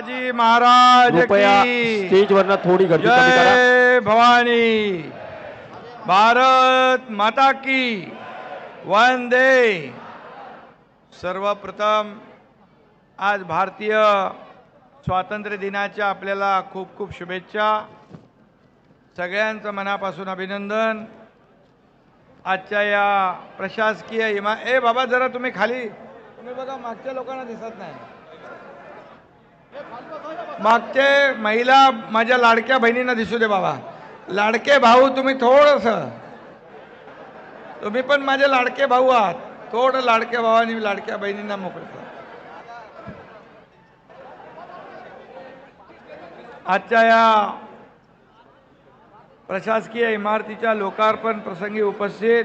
Shivaji Maharaj stage वरनं थोडी गर्दी जय भवानी. भारत माता की. वंदे. सर्वप्रथम आज भारतीय स्वातंत्र्य दिनाच्या आपल्याला खूप खूप शुभेच्छा. सगळ्यांचं मनापासून अभिनंदन. आजच्या या प्रशासकीय इमा ए बाबा जरा तुम्ही खाली. तुम्ही बघा मागच्या लोकांना दिसत नाही. मागचे महिला माझ्या लाडक्या बहिणींना दिसू दे बाबा. लाडके भाऊ तुम्ही थोडस. तुम्ही पण माझे लाडके भाऊ आहात. थोडं लाडक्या भावानी लाडक्या बहिणींना मोकळं आजच्या या प्रशासकीय इमारतीच्या लोकार्पण प्रसंगी उपस्थित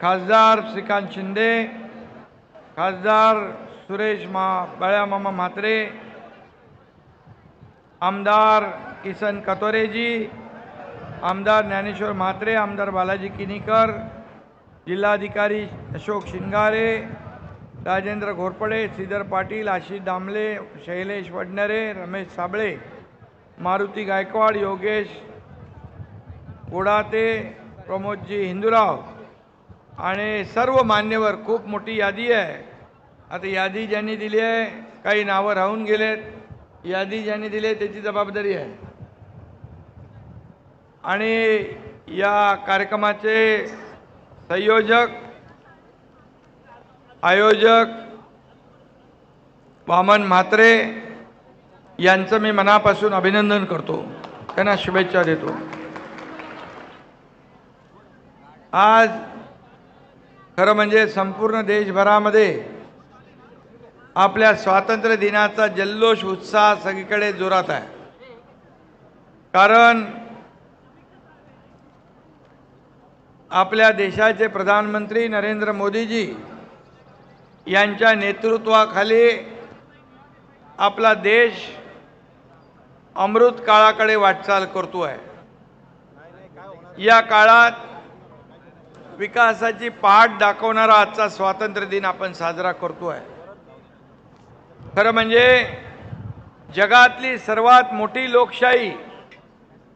खासदार श्रीकांत शिंदे खासदार सुरेश मा बळ्यामामा म्हात्रे आमदार किसन कतोरेजी आमदार ज्ञानेश्वर म्हात्रे आमदार बालाजी किनीकर जिल्हाधिकारी अशोक शिंगारे राजेंद्र घोरपडे श्रीधर पाटील आशिष दामले शैलेश वडनेरे रमेश साबळे मारुती गायकवाड योगेश कोडाते प्रमोदजी हिंदूराव. आणि सर्व मान्यवर खूप मोठी यादी आहे. आता यादी ज्यांनी दिली आहे काही नावं राहून गेलेत. यादी ज्यांनी दिली आहे त्याची जबाबदारी आहे. आणि या कार्यक्रमाचे संयोजक आयोजक वामन म्हात्रे यांचं मी मनापासून अभिनंदन करतो. त्यांना शुभेच्छा देतो. आज खरं म्हणजे संपूर्ण देशभरामध्ये आपल्या स्वातंत्र्य दिनाचा जल्लोष उत्साह सगळीकडे जोरात आहे. कारण आपल्या देशाचे प्रधानमंत्री नरेंद्र मोदीजी यांच्या नेतृत्वाखाली आपला देश अमृत काळाकडे वाटचाल करतो आहे. या काळात विकासाची पहाट दाखवणारा आजचा स्वातंत्र्य दिन आपण साजरा करतो आहे. खरं म्हणजे जगातली सर्वात मोठी लोकशाही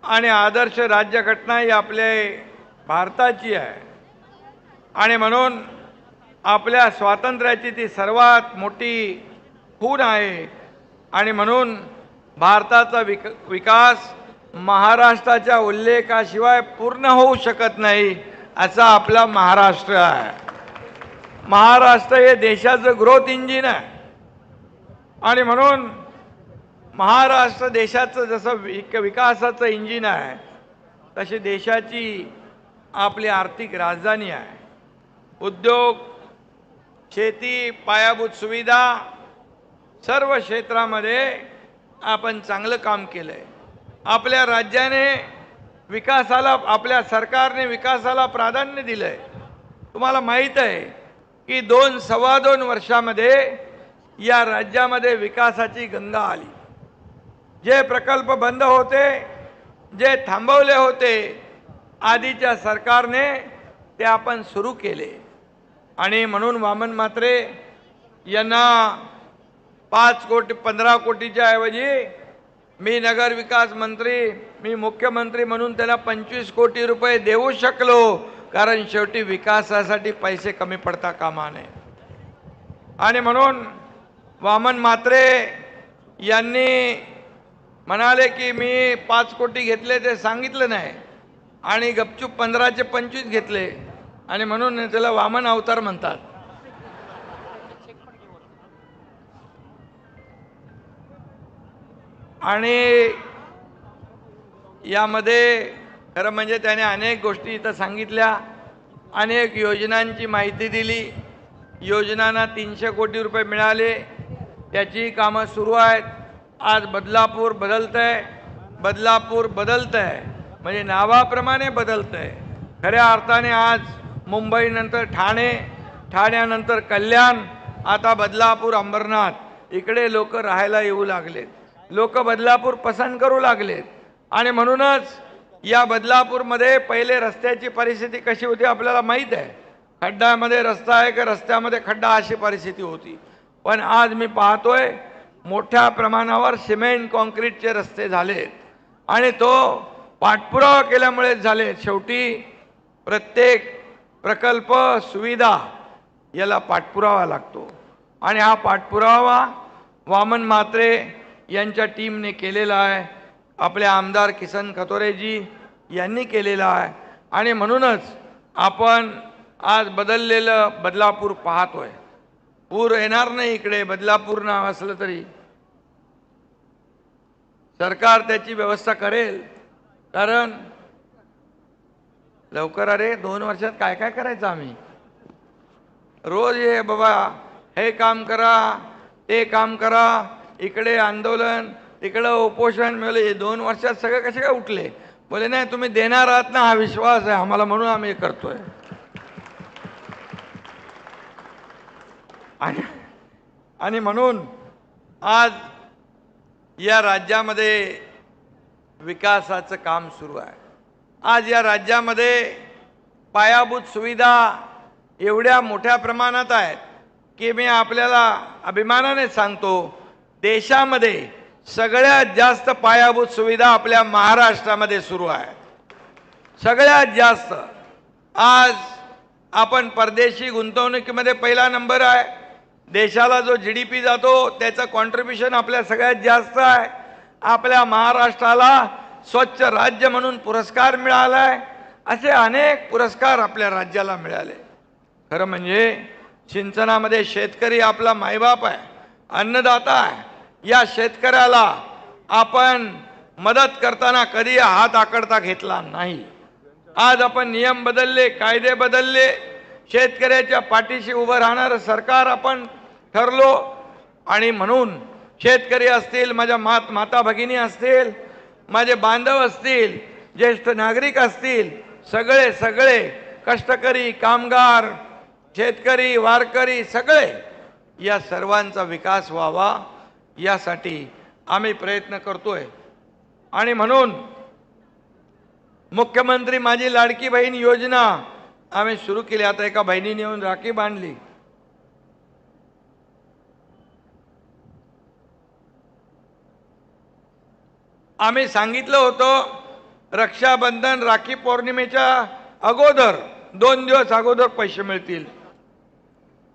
आणि आदर्श राज्यघटना ही आपल्या भारताची आहे. आणि म्हणून आपल्या स्वातंत्र्याची ती सर्वात मोठी खूण आहे. आणि म्हणून भारताचा विक विकास महाराष्ट्राच्या उल्लेखाशिवाय पूर्ण होऊ शकत नाही असा आपला महाराष्ट्र आहे. महाराष्ट्र हे देशाचं ग्रोथ इंजिन आहे. आणि म्हणून महाराष्ट्र देशाचं जसं विक विकासाचं इंजिन आहे तशी देशाची आपली आर्थिक राजधानी आहे. उद्योग शेती पायाभूत सुविधा सर्व क्षेत्रामध्ये आपण चांगलं काम केलं आहे आपल्या राज्याने विकासाला आपल्या सरकारने विकासाला प्राधान्य दिलं आहे तुम्हाला माहीत आहे की दोन सव्वा दोन वर्षामध्ये या राज्यामध्ये विकासाची गंगा आली. जे प्रकल्प बंद होते जे थांबवले होते आधीच्या सरकारने ते आपण सुरू केले. आणि म्हणून वामन म्हात्रे यांना पाच कोटी पंधरा कोटीच्या ऐवजी मी नगर विकास मंत्री मी मुख्यमंत्री म्हणून त्याला पंचवीस कोटी रुपये देऊ शकलो कारण शेवटी विकासासाठी पैसे कमी पडता कामा नये. आणि म्हणून वामन म्हात्रे यांनी म्हणाले की मी पाच कोटी घेतले ते सांगितलं नाही. आणि गपचूप पंधराचे पंचवीस घेतले. आणि म्हणून त्याला वामन अवतार म्हणतात. आणि यामध्ये खरं म्हणजे त्याने अनेक गोष्टी इथं सांगितल्या. अनेक योजनांची माहिती दिली. योजनांना तीनशे कोटी रुपये मिळाले. त्याची कामं सुरू आहेत. आज बदलापूर बदलतं आहे बदलापूर बदलतं आहे म्हणजे नावाप्रमाणे बदलतं आहे खऱ्या अर्थाने आज मुंबईनंतर ठाणे ठाण्यानंतर कल्याण आता बदलापूर अंबरनाथ. इकडे लोक राहायला येऊ लागलेत. लोक बदलापूर पसंत करू लागलेत. आणि म्हणूनच या बदलापूरमध्ये पहिले रस्त्याची परिस्थिती कशी होती आपल्याला माहीत आहे. खड्ड्यामध्ये रस्ता आहे का? रस्त्यामध्ये खड्डा अशी परिस्थिती होती. पण आज मी पाहतोय मोठ्या प्रमाणावर सिमेंट कॉन्क्रीटचे रस्ते झालेत. आणि तो पाठपुरावा केल्यामुळेच झाले शेवटी प्रत्येक प्रकल्प सुविधा याला पाठपुरावा लागतो. आणि हा पाठपुरावा वामन म्हात्रे यांच्या टीमने केलेला आहे. आपले आमदार किसन खतोरेजी यांनी केलेला आहे. आणि म्हणूनच आपण आज बदललेलं बदलापूर पाहतोय. पूर येणार नाही इकडे बदलापूर नाव असलं तरी. सरकार त्याची व्यवस्था करेल. कारण लवकर अरे दोन वर्षात काय काय करायचं आम्ही? रोज ये बाबा हे काम करा ते काम करा इकडे आंदोलन तिकडं उपोषण मिळलं हे दोन वर्षात सगळे कसे काय उठले? बोले नाही तुम्ही देणार आहात ना हा विश्वास आहे आम्हाला म्हणून आम्ही हे करतोय. आणि आणि म्हणून आज या राज्यामध्ये विकासाचं काम सुरू आहे. आज या राज्यामध्ये पायाभूत सुविधा एवढ्या मोठ्या प्रमाणात आहेत की मी आपल्याला अभिमानाने सांगतो देशामध्ये सगळ्यात जास्त पायाभूत सुविधा आपल्या महाराष्ट्रामध्ये सुरू आहे सगळ्यात जास्त. आज आपण परदेशी गुंतवणुकीमध्ये पहिला नंबर आहे. देशाला जो जी डी पी जातो त्याचं कॉन्ट्रीब्युशन आपल्या सगळ्यात जास्त आहे. आपल्या महाराष्ट्राला स्वच्छ राज्य म्हणून पुरस्कार मिळाला आहे असे अनेक पुरस्कार आपल्या राज्याला मिळाले. खरं म्हणजे सिंचनामध्ये शेतकरी आपला मायबाप आहे अन्नदाता आहे. या शेतकऱ्याला आपण मदत करताना कधी हात आकडता घेतला नाही. आज आपण नियम बदलले कायदे बदलले. शेतकऱ्याच्या पाठीशी उभं राहणारं सरकार आपण ठरलो. आणि म्हणून शेतकरी असतील माझ्या मात माता भगिनी असतील माझे बांधव असतील ज्येष्ठ नागरिक असतील सगळे सगळे कष्टकरी कामगार शेतकरी वारकरी सगळे या सर्वांचा विकास व्हावा यासाठी आम्ही प्रयत्न करतोय. आणि म्हणून मुख्यमंत्री माझी लाडकी बहीण योजना आम्ही सुरू केली. आता एका बहिणीने येऊन राखी बांधली. आम्ही सांगितलं होतं रक्षाबंधन राखी पौर्णिमेच्या अगोदर दोन दिवस अगोदर पैसे मिळतील.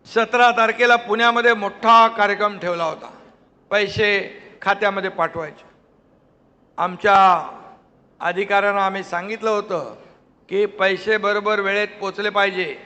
सतरा तारखेला पुण्यामध्ये मोठा कार्यक्रम ठेवला होता. पैसे खात्यामध्ये पाठवायचे. आमच्या अधिकाऱ्यांना आम्ही सांगितलं होतं की पैसे बरोबर वेळेत पोचले पाहिजे.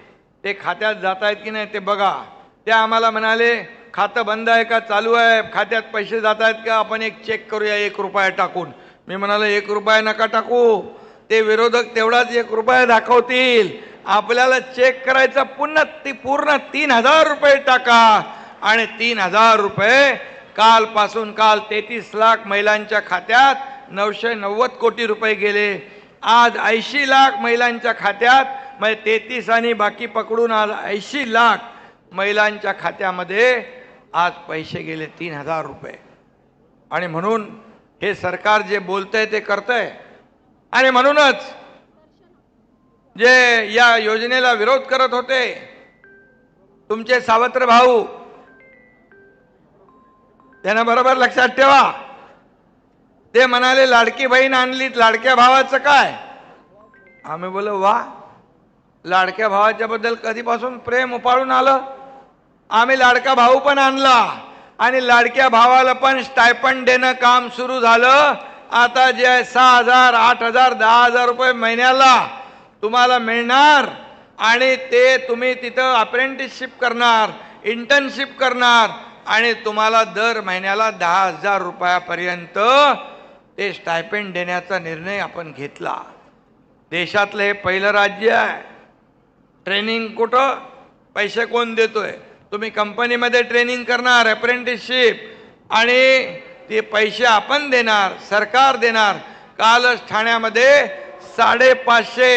ते खात्यात जात आहेत की नाही ते बघा. ते आम्हाला म्हणाले खातं बंद आहे का? चालू आहे. खात्यात पैसे जात आहेत का? आपण एक चेक करूया एक रुपया टाकून. मी म्हणालो एक रुपया नका टाकू. ते विरोधक तेवढाच एक रुपया दाखवतील. आपल्याला चेक करायचा पुन्हा ती पूर्ण तीन हजार रुपये टाका. आणि तीन हजार रुपये कालपासून काल तेहतीस लाख महिलांच्या खात्यात नऊशे नव्वद कोटी रुपये गेले. आज ऐंशी लाख महिलांच्या खात्यात म्हणजे तेहतीस आणि बाकी पकडून आज ऐंशी लाख महिलांच्या खात्यामध्ये आज पैसे गेले तीन हजार रुपये. आणि म्हणून हे सरकार जे बोलतंय ते करतंय. आणि म्हणूनच जे या योजनेला विरोध करत होते तुमचे सावत्र भाऊ त्यांना बरोबर लक्षात ठेवा. ते म्हणाले लाडकी बहीण आणलीत लाडक्या भावाचं काय? आम्ही बोलो वा लाडक्या भावाच्या बद्दल कधीपासून प्रेम उपाळून आलं? आम्ही लाडका भाऊ पण आणला. आणि लाडक्या भावाला पण स्टायपंड देणं काम सुरू झालं. आता जे आहे सहा हजार आठ हजार दहा हजार रुपये महिन्याला तुम्हाला मिळणार. आणि ते तुम्ही तिथं अप्रेंटिसशिप करणार इंटर्नशिप करणार. आणि तुम्हाला दर महिन्याला दहा हजार रुपयापर्यंत ते स्टायपेंड देण्याचा निर्णय आपण घेतला. देशातलं हे पहिलं राज्य आहे. ट्रेनिंग कुठं? पैसे कोण देतोय? तुम्ही कंपनीमध्ये ट्रेनिंग करणार अप्रेंटिसशिप आणि ते पैसे आपण देणार सरकार देणार. कालच ठाण्यामध्ये साडेपाचशे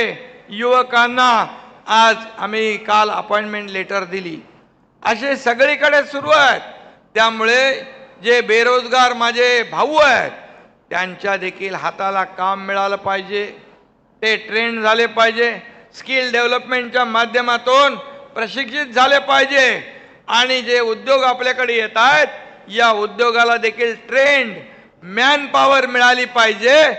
युवकांना आज आम्ही काल अपॉइंटमेंट लेटर दिली. असे सगळीकडे सुरू आहेत. त्यामुळे जे बेरोजगार माझे भाऊ आहेत त्यांच्या देखील हाताला काम मिळालं पाहिजे. ते ट्रेन झाले पाहिजे. स्किल डेव्हलपमेंटच्या माध्यमातून प्रशिक्षित झाले पाहिजे. आणि जे उद्योग आपल्याकडे येत आहेत या उद्योगाला देखील ट्रेंड मॅन पॉवर मिळाली पाहिजे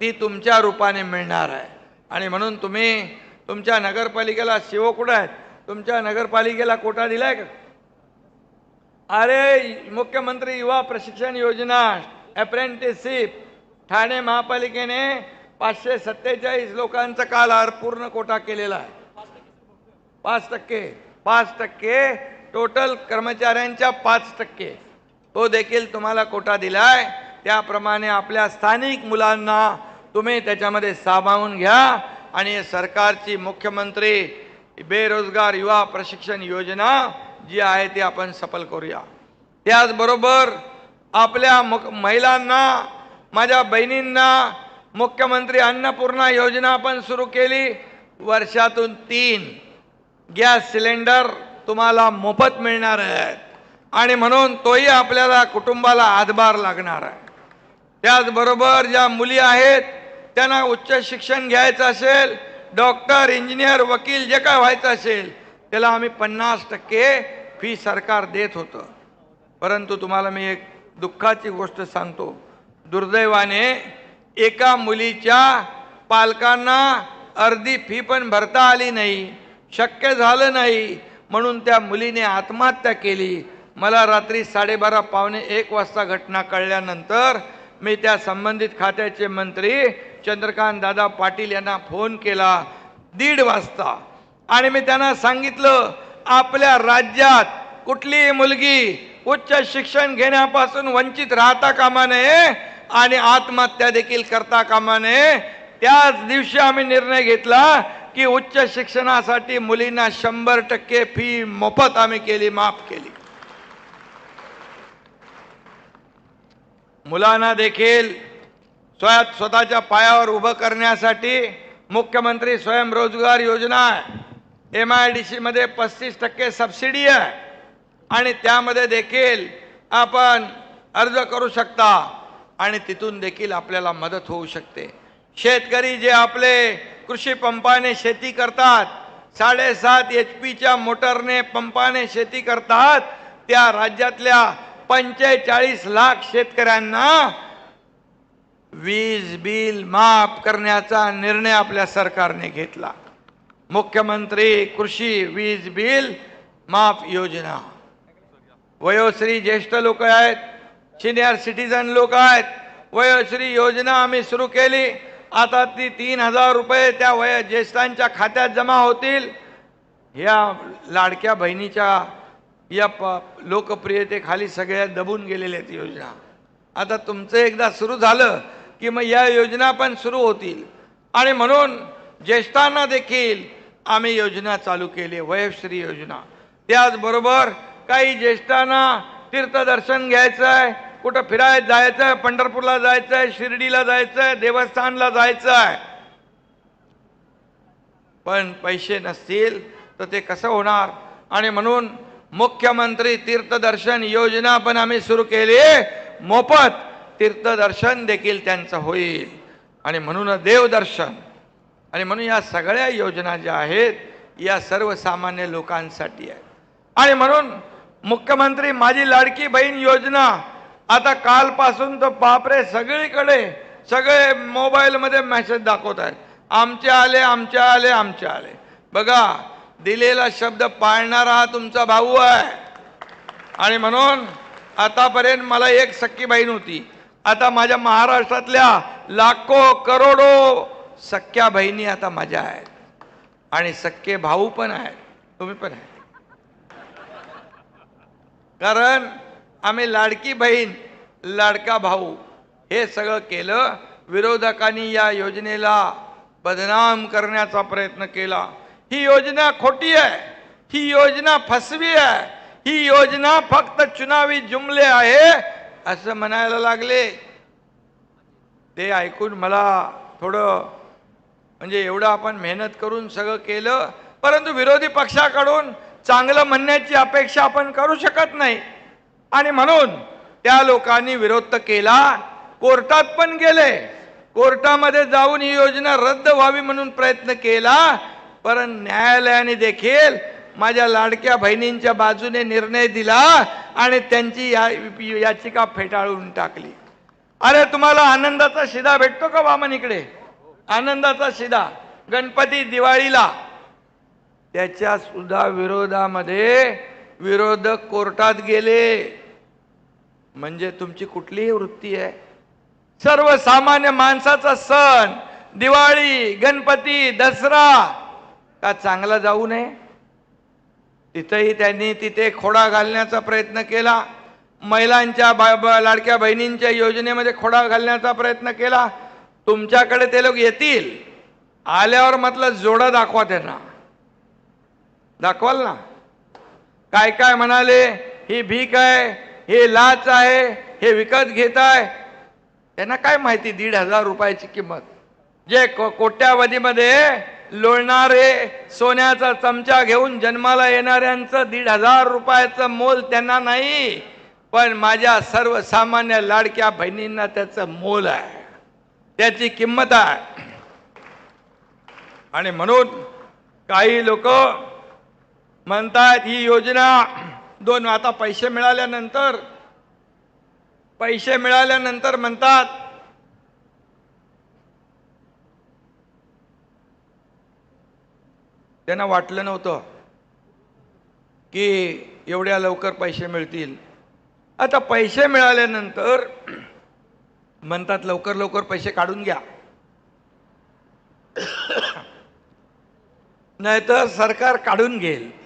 ती तुमच्या रूपाने मिळणार आहे. आणि म्हणून तुम्ही तुमच्या नगरपालिकेला शिव कुठं आहेत? तुमच्या नगरपालिकेला कोटा दिलाय का? अरे मुख्यमंत्री युवा प्रशिक्षण योजना अप्रेंटिसशिप ठाणे महापालिकेने पाचशे सत्तेचाळीस लोकांचा काल आर पूर्ण कोटा केलेला आहे. पाच टक्के. पाच टक्के टोटल कर्मचाऱ्यांच्या पाच टक्के. तो देखील तुम्हाला कोटा दिलाय. त्याप्रमाणे आपल्या स्थानिक मुलांना तुम्ही त्याच्यामध्ये सामावून घ्या. आणि सरकारची मुख्यमंत्री बेरोजगार युवा प्रशिक्षण योजना जी आहे ती आपण सफल करूया. त्याचबरोबर आपल्या मुख महिलांना माझ्या बहिणींना मुख्यमंत्री अन्नपूर्णा योजना आपण सुरू केली. वर्षातून तीन. गॅस सिलेंडर तुम्हाला मोफत मिळणार आहेत. आणि म्हणून तोही आपल्याला कुटुंबाला हातभार लागणार आहे. त्याचबरोबर ज्या मुली आहेत त्यांना उच्च शिक्षण घ्यायचं असेल डॉक्टर इंजिनियर वकील जे काय व्हायचं असेल त्याला आम्ही पन्नास टक्के फी सरकार देत होतं. परंतु तुम्हाला मी एक दुःखाची गोष्ट सांगतो. दुर्दैवाने एका मुलीच्या पालकांना अर्धी फी पण भरता आली नाही. शक्य झालं नाही. म्हणून त्या मुलीने आत्महत्या केली. मला रात्री साडेबारा पावणे एक वाजता घटना कळल्यानंतर मी त्या संबंधित खात्याचे मंत्री चंद्रकांत दादा पाटील यांना फोन केला. दीड वाजता. आणि मी त्यांना सांगितलं आपल्या राज्यात कुठलीही मुलगी उच्च शिक्षण घेण्यापासून वंचित राहता कामा नये आणि आत्महत्या देखील करता कामा नये. त्याच दिवशी आम्ही निर्णय घेतला की उच्च शिक्षणासाठी मुलींना शंभर टक्के फी मोफत आम्ही केली माफ केली. मुलांना देखील स्वयं स्वतःच्या पायावर उभं करण्यासाठी मुख्यमंत्री स्वयंरोजगार योजना एम आय डी सीमध्ये पस्तीस टक्के सबसिडी आहे. आणि त्यामध्ये देखील आपण अर्ज करू शकता. आणि तिथून देखील आपल्याला मदत होऊ शकते. शेतकरी जे आपले कृषी पंपाने शेती करतात. साडेसात एच पीच्या मोटरने पंपाने शेती करतात. त्या राज्यातल्या पंचेचाळीस लाख शेतकऱ्यांना वीज बिल माफ करण्याचा निर्णय आपल्या सरकारने घेतला. मुख्यमंत्री कृषी वीज बिल माफ योजना. वयोश्री ज्येष्ठ लोक आहेत सिनियर सिटीजन लोक आहेत. वयोश्री योजना आम्ही सुरू केली. आता ती तीन हजार रुपये त्या वय ज्येष्ठांच्या खात्यात जमा होतील. या लाडक्या बहिणीच्या या प लोकप्रियतेखाली सगळ्या दबून गेलेल्या आहेत योजना. आता तुमचं एकदा सुरू झालं की मग या योजना पण सुरू होतील. आणि म्हणून ज्येष्ठांना देखील आम्ही योजना चालू केली वयश्री योजना. त्याचबरोबर काही ज्येष्ठांना तीर्थदर्शन घ्यायचं आहे. कुठं फिरायला जायचं आहे पंढरपूरला जायचं आहे शिर्डीला जायचं आहे देवस्थानला जायचं आहे पण पैसे नसतील तर ते कसं होणार? आणि म्हणून मुख्यमंत्री तीर्थदर्शन योजना पण आम्ही सुरू केली. मोफत तीर्थदर्शन देखील त्यांचं होईल. आणि म्हणून देवदर्शन. आणि म्हणून या सगळ्या योजना ज्या आहेत या सर्वसामान्य लोकांसाठी आहेत. आणि म्हणून मुख्यमंत्री माझी लाडकी बहीण योजना आता कालपासून तर बापरे सगळीकडे सगळे मोबाईलमध्ये मेसेज दाखवत आहेत. आमचे आले आमचे आले आमचे आले. बघा दिलेला शब्द पाळणारा हा तुमचा भाऊ आहे. आणि म्हणून आतापर्यंत मला एक सख्खी बहीण होती. आता माझ्या महाराष्ट्रातल्या लाखो करोडो सख्या बहिणी आता माझ्या आहेत. आणि सख्खे भाऊ पण आहेत. तुम्ही पण आहे कारण आम्ही लाडकी बहीण लाडका भाऊ हे सगळं केलं. विरोधकांनी या योजनेला बदनाम करण्याचा प्रयत्न केला. ही योजना खोटी आहे. ही योजना फसवी आहे. ही योजना फक्त चुनावी जुमले आहे असं म्हणायला लागले. ते ऐकून मला थोडं म्हणजे एवढं आपण मेहनत करून सगळं केलं. परंतु विरोधी पक्षाकडून चांगलं म्हणण्याची अपेक्षा आपण करू शकत नाही. आणि म्हणून त्या लोकांनी विरोध तर केला कोर्टात पण गेले. कोर्टामध्ये जाऊन ही योजना रद्द व्हावी म्हणून प्रयत्न केला परंतु न्यायालयाने देखील माझ्या लाडक्या बहिणींच्या बाजूने निर्णय दिला आणि त्यांची या याचिका फेटाळून टाकली. अरे तुम्हाला आनंदाचा शिदा भेटतो का वामन इकडे आनंदाचा शिदा. गणपती दिवाळीला. त्याच्या सुद्धा विरोधामध्ये विरोधक कोर्टात गेले. म्हणजे तुमची कुठलीही वृत्ती आहे. सर्वसामान्य माणसाचा सण दिवाळी गणपती दसरा का चांगला जाऊ नये? तिथंही त्यांनी तिथे खोडा घालण्याचा प्रयत्न केला. महिलांच्या बा- लाडक्या बहिणींच्या योजनेमध्ये खोडा घालण्याचा प्रयत्न केला. तुमच्याकडे ते लोक येतील. आल्यावर म्हटलं जोडा दाखवा त्यांना. दाखवाल ना? काय काय म्हणाले? ही भीक आहे. हे लाच आहे हे विकत घेत आहे. त्यांना काय माहिती दीड हजार रुपयाची किंमत? जे को- कोट्यावधीमध्ये लोळणारे सोन्याचा चमचा घेऊन जन्माला येणाऱ्यांचं दीड हजार रुपयाचं मोल त्यांना नाही पण माझ्या सर्वसामान्य लाडक्या बहिणींना त्याचं मोल आहे. त्याची किंमत आहे. आणि म्हणून काही लोक म्हणतात ही योजना दोन आता पैसे मिळाल्यानंतर पैसे मिळाल्यानंतर म्हणतात त्यांना वाटलं नव्हतं की एवढ्या लवकर पैसे मिळतील. आता पैसे मिळाल्यानंतर म्हणतात लवकर लवकर पैसे काढून घ्या. नाहीतर सरकार काढून घेईल.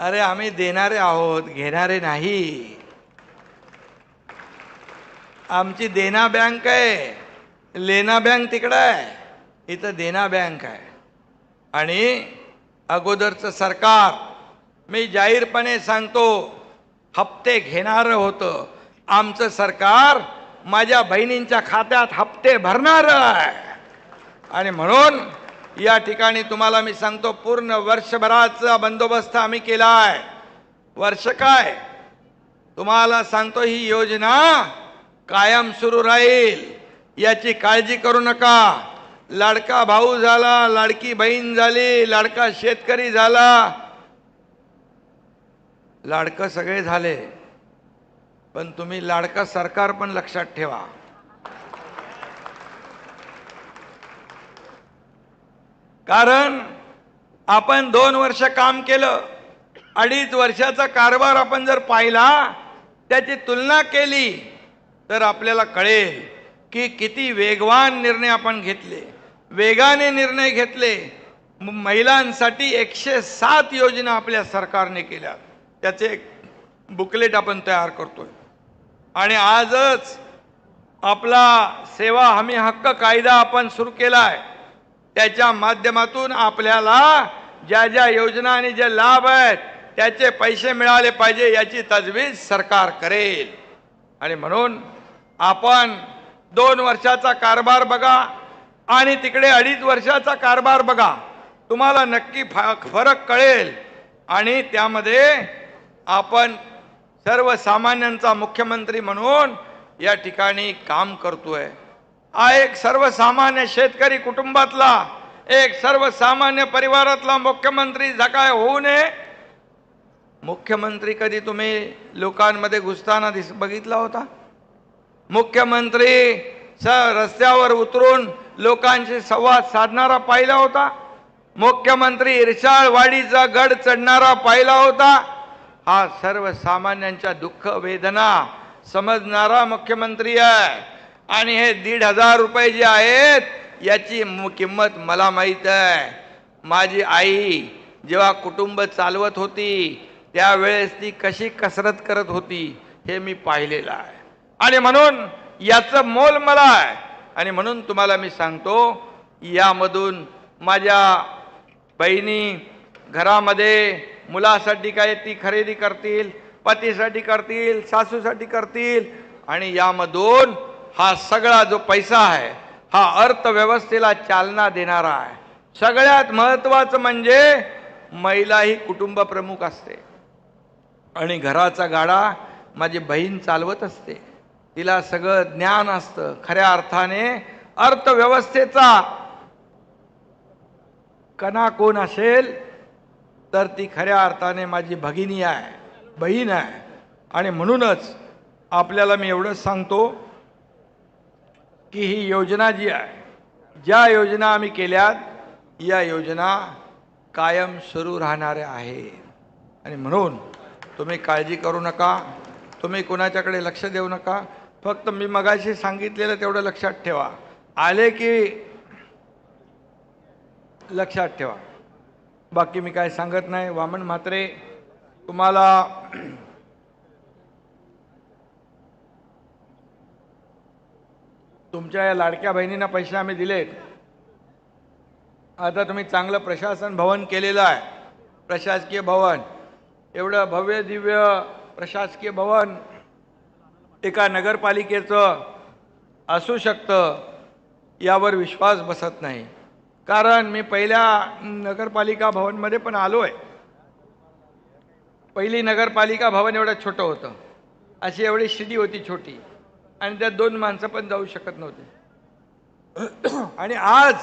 अरे आम्ही देणारे आहोत घेणारे नाही. आमची देना बँक आहे लेना बँक तिकडं आहे इथं देना बँक आहे. आणि अगोदरचं सरकार मी जाहीरपणे सांगतो हप्ते घेणारं होतं. आमचं सरकार माझ्या बहिणींच्या खात्यात हप्ते भरणारं आहे. आणि म्हणून या ठिकाणी तुम्हाला मी सांगतो पूर्ण वर्षभराचा बंदोबस्त आम्ही केला आहे वर्ष काय? तुम्हाला सांगतो ही योजना कायम सुरू राहील. याची काळजी करू नका. लाडका भाऊ झाला लाडकी बहीण झाली लाडका शेतकरी झाला. लाडकं सगळे झाले. पण तुम्ही लाडका सरकार पण लक्षात ठेवा. कारण आपण दोन वर्ष काम केलं अडीच वर्षाचा कारभार आपण जर पाहिला त्याची तुलना केली तर आपल्याला कळेल की किती वेगवान निर्णय आपण घेतले. वेगाने निर्णय घेतले. महिलांसाठी एकशे सात योजना आपल्या सरकारने केल्या. त्याचे एक बुकलेट आपण तयार करतोय. आणि आजच आपला सेवा हमी हक्क कायदा आपण सुरू केला आहे त्याच्या माध्यमातून आपल्याला ज्या ज्या योजना आणि जे लाभ आहेत त्याचे पैसे मिळाले पाहिजे याची तजवीज सरकार करेल. आणि म्हणून आपण दोन वर्षाचा कारभार बघा आणि तिकडे अडीच वर्षाचा कारभार बघा. तुम्हाला नक्की फा- फरक कळेल. आणि त्यामध्ये आपण सर्वसामान्यांचा मुख्यमंत्री म्हणून या ठिकाणी काम करतोय. हा एक सर्वसामान्य शेतकरी कुटुंबातला एक सर्वसामान्य परिवारातला मुख्यमंत्री झकाय होऊ नये. मुख्यमंत्री कधी तुम्ही लोकांमध्ये घुसताना दिस बघितला होता? मुख्यमंत्री स रस्त्यावर उतरून लोकांशी संवाद साधणारा पाहिला होता? मुख्यमंत्री इरशाळवाडीचा गड चढणारा पाहिला होता? हा सर्वसामान्यांच्या दुःख वेदना समजणारा मुख्यमंत्री आहे. आणि हे दीड हजार रुपये जे आहेत याची किंमत मला माहीत आहे. माझी आई जेव्हा कुटुंब चालवत होती त्यावेळेस ती कशी कसरत करत होती हे मी पाहिलेलं आहे. आणि म्हणून याचं मोल मला आहे. आणि म्हणून तुम्हाला मी सांगतो यामधून माझ्या बहिणी घरामध्ये मुलासाठी काय ती खरेदी करतील पतीसाठी करतील सासूसाठी करतील आणि यामधून हा सगळा जो पैसा आहे हा अर्थव्यवस्थेला चालना देणारा आहे. सगळ्यात महत्वाचं म्हणजे महिला ही कुटुंब प्रमुख असते. आणि घराचा गाडा माझी बहीण चालवत असते. तिला सगळं ज्ञान असतं. खऱ्या अर्थाने अर्थव्यवस्थेचा कणा कोण असेल तर ती खऱ्या अर्थाने माझी भगिनी आहे बहीण आहे. आणि म्हणूनच आपल्याला मी एवढंच सांगतो की ही योजना जी आहे ज्या योजना आम्ही केल्यात या योजना कायम सुरू राहणाऱ्या आहेत. आणि म्हणून तुम्ही काळजी करू नका तुम्ही कोणाच्याकडे लक्ष देऊ नका फक्त मी मगाशी सांगितलेलं तेवढं लक्षात ठेवा. आले की लक्षात ठेवा. बाकी मी काय सांगत नाही. वामन म्हात्रे तुम्हाला तुमच्या या लाडक्या बहिणींना पैसे आम्ही दिलेत. आता तुम्ही चांगलं प्रशासन भवन केलेलं आहे. प्रशासकीय भवन. एवढं भव्य दिव्य प्रशासकीय भवन एका नगरपालिकेचं असू शकतं यावर विश्वास बसत नाही. कारण मी पहिल्या नगरपालिका भवनमध्ये पण आलो आहे पहिली नगरपालिका भवन एवढं छोटं होतं. अशी एवढी शिडी होती छोटी. आणि त्यात दोन माणसं पण जाऊ शकत नव्हते. आणि आज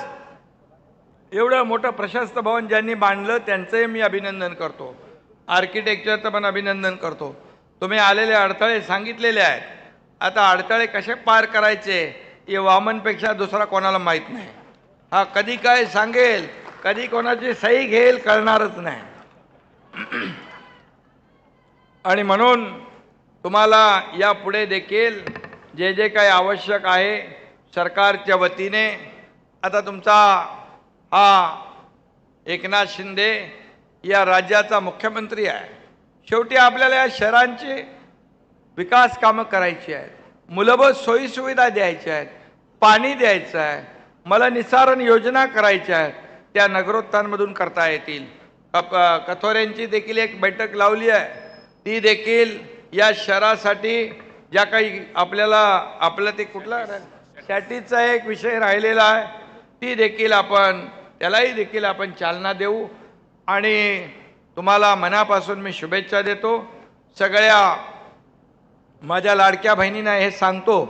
एवढं मोठं प्रशस्त भवन ज्यांनी बांधलं त्यांचंही मी अभिनंदन करतो. आर्किटेक्चरचं पण अभिनंदन करतो. तुम्ही आलेले अडथळे सांगितलेले आहेत. आता अडथळे कसे पार करायचे हे वामनपेक्षा दुसरा कोणाला माहीत नाही. हा कधी काय सांगेल कधी कोणाची सही घेईल कळणारच नाही. आणि म्हणून तुम्हाला यापुढे देखील जे जे काही आवश्यक आहे सरकारच्या वतीने आता तुमचा हा एकनाथ शिंदे या राज्याचा मुख्यमंत्री आहे. शेवटी आपल्याला या शहरांची विकास कामं करायची आहेत. मूलभूत सोयीसुविधा द्यायच्या आहेत. पाणी द्यायचं आहे. मला निसारण योजना करायच्या आहेत. त्या नगरोत्थानमधून करता येतील. कप कथोऱ्यांची देखील एक बैठक लावली आहे. ती देखील या शहरासाठी ज्या काही आपल्याला आपलं ते कुठला सॅटीचा एक विषय राहिलेला आहे ती देखील आपण त्यालाही देखील आपण चालना देऊ. आणि तुम्हाला मनापासून मी शुभेच्छा देतो. सगळ्या माझ्या लाडक्या बहिणींना हे सांगतो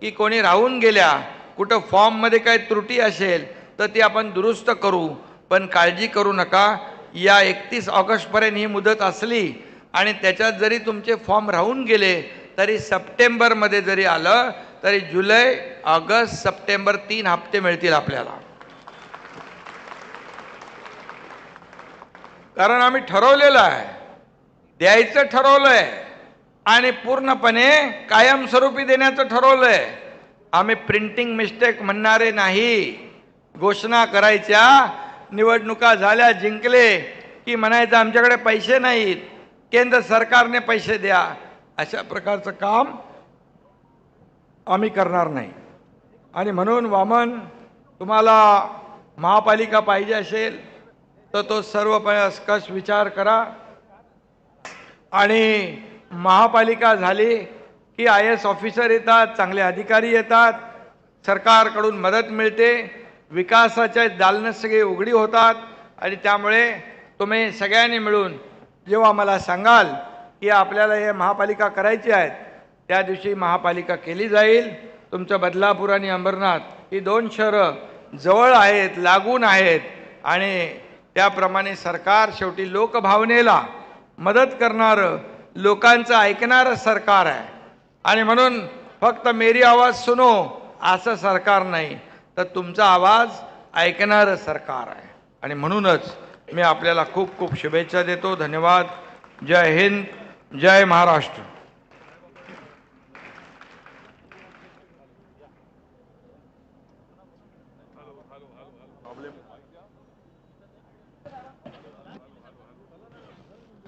की कोणी राहून गेल्या कुठं फॉर्ममध्ये काही त्रुटी असेल तर ती आपण दुरुस्त करू. पण काळजी करू नका. या एकतीस ऑगस्टपर्यंत ही मुदत असली आणि त्याच्यात जरी तुमचे फॉर्म राहून गेले तरी सप्टेंबरमध्ये जरी आलं तरी जुलै ऑगस्ट सप्टेंबर तीन हप्ते मिळतील आपल्याला. कारण आम्ही ठरवलेलं आहे. द्यायचं ठरवलंय. आणि पूर्णपणे कायमस्वरूपी देण्याचं ठरवलंय. आम्ही प्रिंटिंग मिस्टेक म्हणणारे नाही. घोषणा करायच्या निवडणुका झाल्या जिंकले की म्हणायचं आमच्याकडे पैसे नाहीत. केंद्र सरकारने पैसे द्या. अशा प्रकारचं काम आम्ही करणार नाही. आणि म्हणून वामन तुम्हाला महापालिका पाहिजे असेल तर तो सर्व कस विचार करा. आणि महापालिका झाली की आय एस ऑफिसर येतात चांगले अधिकारी येतात सरकारकडून मदत मिळते विकासाच्या दालनं सगळी उघडी होतात आणि त्यामुळे तुम्ही सगळ्यांनी मिळून जेव्हा मला सांगाल की आपल्याला हे महापालिका करायची आहेत त्या दिवशी महापालिका केली जाईल. तुमचं बदलापूर आणि अंबरनाथ ही दोन शहरं जवळ आहेत लागून आहेत आणि त्याप्रमाणे सरकार शेवटी लोकभावनेला मदत करणारं लोकांचं ऐकणारं सरकार आहे. आणि म्हणून फक्त मेरी आवाज सुनो असं सरकार नाही तर तुमचा आवाज ऐकणारं सरकार आहे. आणि म्हणूनच मी आपल्याला खूप खूप शुभेच्छा देतो. धन्यवाद. जय हिंद. जय महाराष्ट्र.